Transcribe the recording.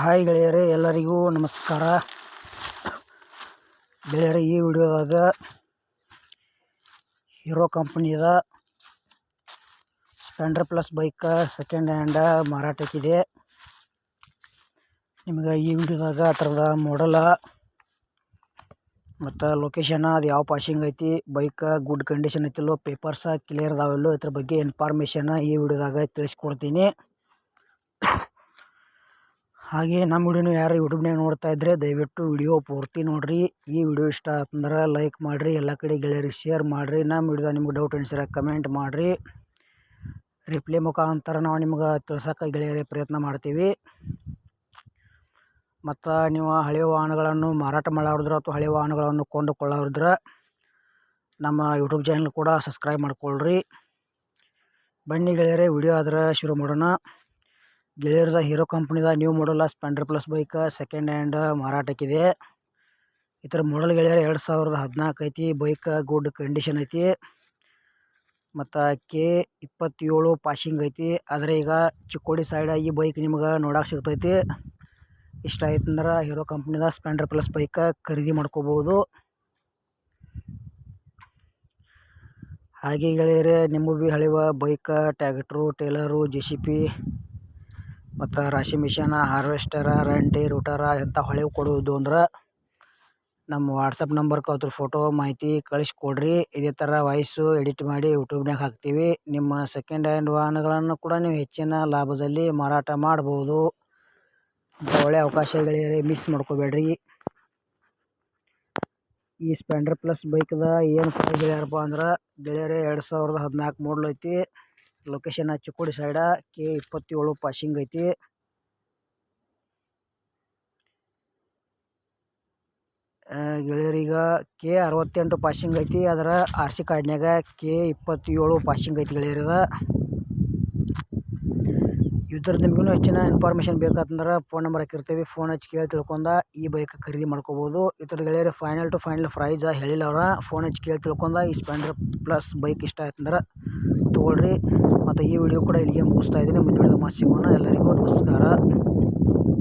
Hi ಗೆಳೆಯರೇ, ಎಲ್ಲರಿಗೂ ನಮಸ್ಕಾರ. ಗೆಳೆಯರೇ, ಈ ವಿಡಿಯೋದಾಗ Hero ಕಂಪ್ನಿದ Splendor plus bike second hand ಮಾರಾಟಕ್ಕಿದೆ ನಿಮಗೆ ಈ ವಿಡಿಯೋದಾಗ ಆ ಥರದ ಮಾಡಲ ಮತ್ತು ಲೊಕೇಶನ್ ಅದು ಯಾವ ಪಾಸಿಂಗ್ ಐತಿ, ಬೈಕ್ ಗುಡ್ ಕಂಡೀಷನ್ ಐತಿಲ್ಲೋ ಪೇಪರ್ಸ ಕ್ಲಿಯರ್ ಅದಾವೆಲ್ಲೋ, ಇದ್ರ ಬಗ್ಗೆ ಇನ್ಫಾರ್ಮೇಷನ್ ಈ ವಿಡಿಯೋದಾಗ ತಿಳಿಸ್ಕೊಡ್ತೀನಿ. ಹಾಗೆ ನಮ್ಮ ವಿಡಿಯೋನು ಯಾರು ಯೂಟ್ಯೂಬ್ನಾಗ ನೋಡ್ತಾ ಇದ್ದರೆ ದಯವಿಟ್ಟು ವಿಡಿಯೋ ಪೂರ್ತಿ ನೋಡಿರಿ. ಈ ವಿಡಿಯೋ ಇಷ್ಟ ಆತಂದ್ರೆ ಲೈಕ್ ಮಾಡಿರಿ, ಎಲ್ಲ ಕಡೆ ಗೆಳೆಯರಿಗೆ ಶೇರ್ ಮಾಡಿರಿ. ನಮ್ಮ ವಿಡಿಯೋದಾಗ ನಿಮ್ಗೆ ಡೌಟ್ ಅನಿಸಿದ್ರೆ ಕಮೆಂಟ್ ಮಾಡಿರಿ. ರಿಪ್ಲೈ ಮುಖಾಂತರ ನಾವು ನಿಮ್ಗೆ ತಿಳ್ಸೋಕೆ ಗೆಳೆಯರೇ ಪ್ರಯತ್ನ ಮಾಡ್ತೀವಿ. ಮತ್ತು ನೀವು ಹಳೆಯ ವಾಹನಗಳನ್ನು ಮಾರಾಟ ಮಾಡೋರಿದ್ರೆ ಅಥವಾ ಹಳೆಯ ವಾಹನಗಳನ್ನು ಕೊಂಡುಕೊಳ್ಳೋರಿದ್ರೆ ನಮ್ಮ ಯೂಟ್ಯೂಬ್ ಚಾನಲ್ ಕೂಡ ಸಬ್ಸ್ಕ್ರೈಬ್ ಮಾಡ್ಕೊಳ್ರಿ. ಬನ್ನಿ ಗೆಳೆಯರೇ, ವಿಡಿಯೋ ಆದರೆ ಶುರು ಮಾಡೋಣ. ಗೆಳೆಯರದ Hero ಕಂಪ್ನಿದ new model Splendor plus bike second hand ಮಾರಾಟಕ್ಕಿದೆ ಥರ ಮಾಡಲ್ ಗೆಳೆಯರ್ ಎರಡು ಸಾವಿರದ ಹದಿನಾಲ್ಕು ಐತಿ. ಬೈಕ್ ಗುಡ್ ಕಂಡೀಷನ್ ಐತಿ. ಮತ್ತು ಕೆ ಇಪ್ಪತ್ತೇಳು ಪಾಸಿಂಗ್ ಐತಿ. ಆದರೆ ಈಗ ಚಿಕ್ಕೋಡಿ ಸೈಡ್ ಈ ಬೈಕ್ ನಿಮ್ಗೆ ನೋಡೋಕೆ ಸಿಗ್ತೈತಿ. ಇಷ್ಟ ಆಯ್ತಂದ್ರೆ ಹೀರೋ ಕಂಪ್ನಿದ ಸ್ಪೆಂಡರ್ ಪ್ಲಸ್ ಬೈಕ್ ಖರೀದಿ ಮಾಡ್ಕೋಬೋದು. ಹಾಗೆ ಗೆಳೆಯರೆ, ನಿಮಗೂ ಭೀ ಹಳೆವ bike tractor trailer J C B ಮತ್ತು ರಾಶಿ ಮಿಷನ, ಹಾರ್ವೆಸ್ಟರ, ರಂಟಿ, ರೂಟರ ಎಂಥ ಹೊಳೆವು ಕೊಡುವುದು ಅಂದ್ರೆ ನಮ್ಮ ವಾಟ್ಸಪ್ ನಂಬರ್ಗೆ ಅದ್ರ ಫೋಟೋ ಮಾಹಿತಿ ಕಳಿಸ್ಕೊಡ್ರಿ. ಇದೇ ಥರ ವಾಯ್ಸು ಎಡಿಟ್ ಮಾಡಿ ಯೂಟ್ಯೂಬ್ನಾಗ ಹಾಕ್ತೀವಿ. ನಿಮ್ಮ ಸೆಕೆಂಡ್ ಹ್ಯಾಂಡ್ ವಾಹನಗಳನ್ನು ಕೂಡ ನೀವು ಹೆಚ್ಚಿನ ಲಾಭದಲ್ಲಿ ಮಾರಾಟ ಮಾಡ್ಬೋದು. ಒಳ್ಳೆ ಒಳ್ಳೆಯ ಮಿಸ್ ಮಾಡ್ಕೋಬೇಡ್ರಿ. ಈ ಸ್ಪೆಂಡರ್ ಪ್ಲಸ್ ಬೈಕ್ದ ಏನು ಪ್ರೈಸ್ ಹೇಳ್ಯಾರಪ್ಪ ಅಂದ್ರೆ, ಗೆಳೆಯರೇ ಎರಡು ಸಾವಿರದ ಹದಿನಾಲ್ಕು ಮಾಡಲ್ ಐತಿ. ಲೊಕೇಶನ್ ಚಿಕ್ಕೋಡಿ ಸೈಡ ಕೆ ಇಪ್ಪತ್ತೇಳು ಪಾಸಿಂಗ್ ಐತಿ. ಗೆಳೆಯರೀಗ ಕೆ ಅರವತ್ತೆಂಟು ಪಾಸಿಂಗ್ ಐತಿ. ಅದರ ಆರ್ ಸಿ ಕಾರ್ಡ್ನ್ಯಾಗ ಕೆ ಇಪ್ಪತ್ತೇಳು ಪಾಸಿಂಗ್ ಐತಿ ಗೆಳೆಯರದ ಇದ್ರ ನಿಮಗೂ ಹೆಚ್ಚಿನ ಇನ್ಫಾರ್ಮೇಷನ್ ಬೇಕಾತಂದ್ರೆ ಫೋನ್ ನಂಬರ್ ಹಾಕಿರ್ತೀವಿ. ಫೋನ್ ಹಚ್ಚಿ ಕೇಳಿ ತಿಳ್ಕೊಂಡ ಈ ಬೈಕ್ ಖರೀದಿ ಮಾಡ್ಕೋಬೋದು. ಇತರ ಗೆಳೆಯರು ಫೈನಲ್ ಟು ಫೈನಲ್ ಪ್ರೈಸ್ ಹೇಳಿಲ್ಲ ಅವ್ರ. ಫೋನ್ ಹಚ್ಚಿ ಕೇಳಿ ತಿಳ್ಕೊಂಡ ಈ ಸ್ಪೆಂಡರ್ ಪ್ಲಸ್ ಬೈಕ್ ಇಷ್ಟ ಆಯ್ತಂದ್ರೆ ತೊಗೊಳ್ರಿ. ಮತ್ತು ಈ ವಿಡಿಯೋ ಕೂಡ ಇಲ್ಲಿಗೆ ಮುಗಿಸ್ತಾ ಇದ್ದೀನಿ. ಮುಂದಿನ ಮಾತು ಸಿಗೋಣ. ಎಲ್ಲರಿಗೂ ನಮಸ್ಕಾರ.